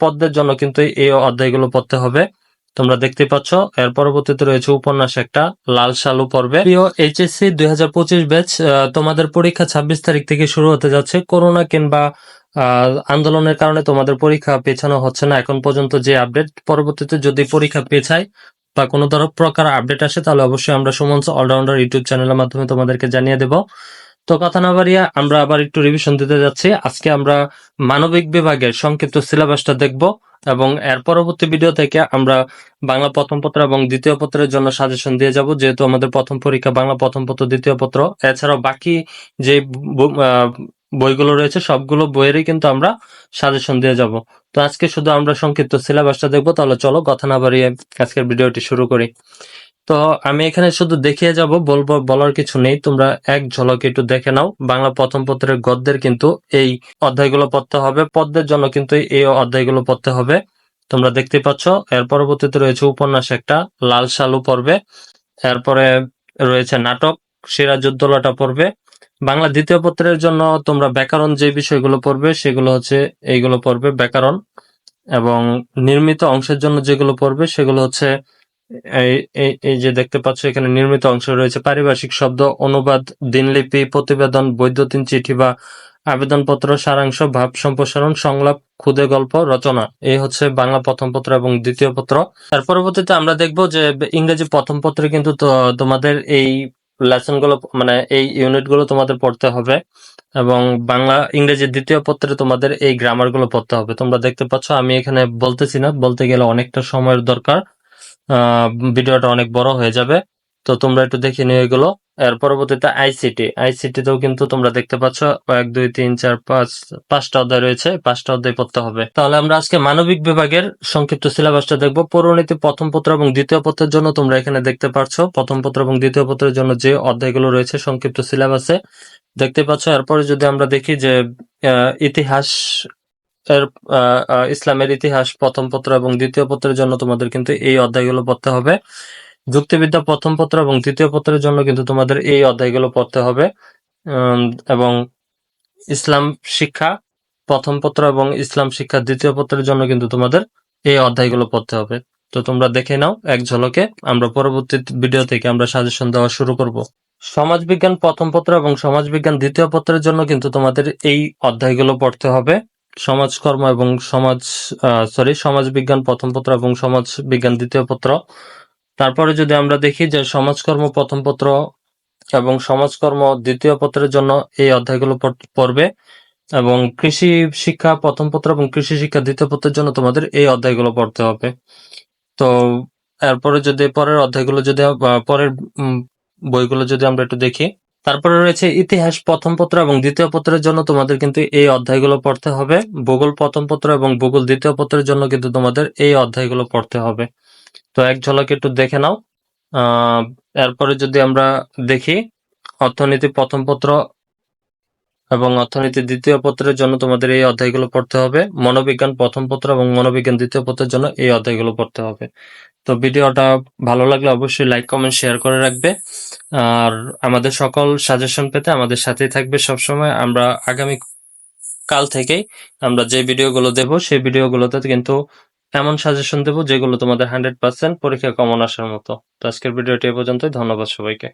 পদ্মের জন্য কিন্তু এই অধ্যায়গুলো পড়তে হবে। তোমরা দেখতে পাচ্ছ, এর পরবর্তীতে রয়েছে উপন্যাস একটা, লাল সালু পর্বে। প্রিয় এইচএসসি দুই হাজার পঁচিশ ব্যাচ তোমাদের পরীক্ষা ছাব্বিশ তারিখ থেকে শুরু হতে যাচ্ছে। করোনা কিংবা আন্দোলনের কারণে তোমাদের পরীক্ষা পেছানো হচ্ছে না। এখন পর্যন্ত যে আপডেট, পরবর্তীতে যদি পরীক্ষা পেছায় বা কোনো ধরনের প্রকার আপডেট আসে, তাহলে অবশ্যই আমরা সুমনস অলরাউন্ডার ইউটিউব চ্যানেলের মাধ্যমে তোমাদেরকে জানিয়ে দেব। তো কথা না বাড়িয়ে আমরা আবার একটু রিভিশন দিতে যাচ্ছি। আজকে আমরা মানবিক বিভাগের সংক্ষিপ্ত সিলেবাসটা দেখব এবং এর পরবর্তী ভিডিও থেকে আমরা বাংলা প্রথম পত্র এবং দ্বিতীয় পত্রের জন্য সাজেশন দিয়ে যাব, যেহেতু আমাদের প্রথম পরীক্ষা বাংলা প্রথম পত্র, দ্বিতীয় পত্র। এছাড়াও বাকি যে বইগুলো রয়েছে, সবগুলো বইয়েরই কিন্তু আমরা সাজেশন দিয়ে যাব। তো আজকে শুধু আমরা সংক্ষিপ্ত সিলেবাসটা দেখব, তাহলে চলো কথা না বাড়িয়ে আজকের ভিডিওটি শুরু করি। তো আমি এখানে শুধু দেখিয়ে যাব, বলব, বলার কিছু নেই। তোমরা এক ঝলক একটু দেখে নাও। বাংলা প্রথম পত্রের গদ্যের কিন্তু এই অধ্যায়গুলো পড়তে হবে। পদ্মের জন্য কিন্তু এই অধ্যায়গুলো পড়তে হবে। তোমরা দেখতে পাচ্ছ, এর পরবর্তীতে রয়েছে উপন্যাস একটা, লাল সালু পর্বে এরপরে রয়েছে নাটক, সিরাজউদ্দৌলাটা পড়বে। বাংলা দ্বিতীয় পত্রের জন্য তোমরা ব্যাকরণ যে বিষয়গুলো পড়বে, সেগুলো হচ্ছে, এইগুলো পড়বে ব্যাকরণ। এবং নির্মিত অংশের জন্য যেগুলো পড়বে, সেগুলো হচ্ছে এই যে দেখতে পাচ্ছ, এখানে নির্মিত অংশ রয়েছে। পারিভাষিক শব্দ, অনুবাদ দিনলিপি প্রতিবেদন, বৈদ্যুতিন চিঠি বা আবেদনপত্র, সারাংশ, ভাব সম্প্রসারণ, সংলাপ ক্ষুদে গল্প, রচনা। এই হচ্ছে বাংলা প্রথম পত্র এবং দ্বিতীয় পত্র। তার পরবর্তীতে আমরা দেখব যে ইংরেজি প্রথম পত্রে কিন্তু তোমাদের এই লেসনগুলো মানে এই ইউনিটগুলো তোমাদের পড়তে হবে এবং বাংলা, ইংরেজি দ্বিতীয় পত্রে তোমাদের এই গ্রামারগুলো পড়তে হবে। তোমরা দেখতে পাচ্ছ, আমি এখানে বলতেছি না, বলতে গেলে অনেকটা সময়ের দরকার। ভিডিওটা অনেক বড় হয়ে যাবে। তো তোমরা একটু দেখে নিও এগুলো এর পরবর্তীতে আইসিটি। আইসিটি তেও কিন্তু তোমরা দেখতে পাচ্ছ এক দুই, তিন, চার, পাঁচ, পাঁচটা অধ্যায় রয়েছে। পাঁচটা অধ্যায় পড়তে হবে। তাহলে আমরা আজকে মানবিক বিভাগের সংক্ষিপ্ত সিলেবাসটা দেখব। পৌরনীতি প্রথম পত্র এবং দ্বিতীয় পত্রের জন্য তোমরা এখানে দেখতে পাচ্ছ প্রথম পত্র এবং দ্বিতীয় পত্রের জন্য যে অধ্যায়গুলো রয়েছে সংক্ষিপ্ত সিলেবাসে দেখতে পাচ্ছ, এরপরে যদি আমরা দেখি যে ইতিহাস এর ইসলামের ইতিহাস প্রথম পত্র এবং দ্বিতীয় পত্রের জন্য তোমাদের কিন্তু এই অধ্যায়গুলো পড়তে হবে। যুক্তিবিদ্যা প্রথম পত্র এবং দ্বিতীয় পত্রের জন্য কিন্তু তোমাদের এই অধ্যায়গুলো পড়তে হবে। এবং ইসলাম শিক্ষা প্রথম পত্র এবং ইসলাম শিক্ষা দ্বিতীয় পত্রের জন্য কিন্তু তোমাদের এই অধ্যায়গুলো পড়তে হবে। তো তোমরা দেখে নাও এক ঝলকে, আমরা পরবর্তী ভিডিও থেকে আমরা সাজেশন দেওয়া শুরু করব। সমাজবিজ্ঞান প্রথম পত্র এবং সমাজবিজ্ঞান দ্বিতীয় পত্রের জন্য কিন্তু তোমাদের এই অধ্যায়গুলো পড়তে হবে। সমাজকর্ম এবং সমাজ সরি সমাজ বিজ্ঞান প্রথম পত্র এবং সমাজ বিজ্ঞান দ্বিতীয় পত্র। তারপরে যদি আমরা দেখি যে সমাজকর্ম প্রথম পত্র এবং সমাজকর্ম দ্বিতীয় পত্রের জন্য এই অধ্যায়গুলো পড়- পড়বে এবং কৃষি শিক্ষা প্রথম পত্র এবং কৃষি শিক্ষা দ্বিতীয় পত্রের জন্য তোমাদের এই অধ্যায়গুলো পড়তে হবে। তো এরপরে যদি পরের অধ্যায়গুলো যদি পরের বইগুলো যদি আমরা একটু দেখি। তারপরে রয়েছে ইতিহাস প্রথম পত্র এবং দ্বিতীয় পত্রের জন্য তোমাদের কিন্তু এই অধ্যায়গুলো পড়তে হবে। ভূগোল প্রথম পত্র এবং ভূগোল দ্বিতীয় পত্রের জন্য কিন্তু তোমাদের এই অধ্যায়গুলো পড়তে হবে। তো এক ঝলক একটু দেখে নাও। এরপরে যদি আমরা দেখি, অর্থনীতি প্রথম পত্র এবং অর্থনীতি দ্বিতীয় পত্রের জন্য তোমাদের এই অধ্যায়গুলো পড়তে হবে। মনোবিজ্ঞান প্রথম পত্র এবং মনোবিজ্ঞান দ্বিতীয় পত্রের জন্য এই অধ্যায়গুলো পড়তে হবে। তো ভিডিওটা ভালো লাগলে অবশ্যই লাইক, কমেন্ট, শেয়ার করে রাখবে। আর আমাদের সকল সাজেশন পেতে আমাদের সাথেই থাকবে সবসময়। আমরা আগামী কাল থেকেই আমরা যে ভিডিওগুলো দেব, সেই ভিডিওগুলোতে কিন্তু এমন সাজেশন দেব যেগুলো তোমাদের হান্ড্রেড পার্সেন্ট পরীক্ষা কমন আসার মতো। তো আজকের ভিডিওটি এ পর্যন্তই। ধন্যবাদ সবাইকে।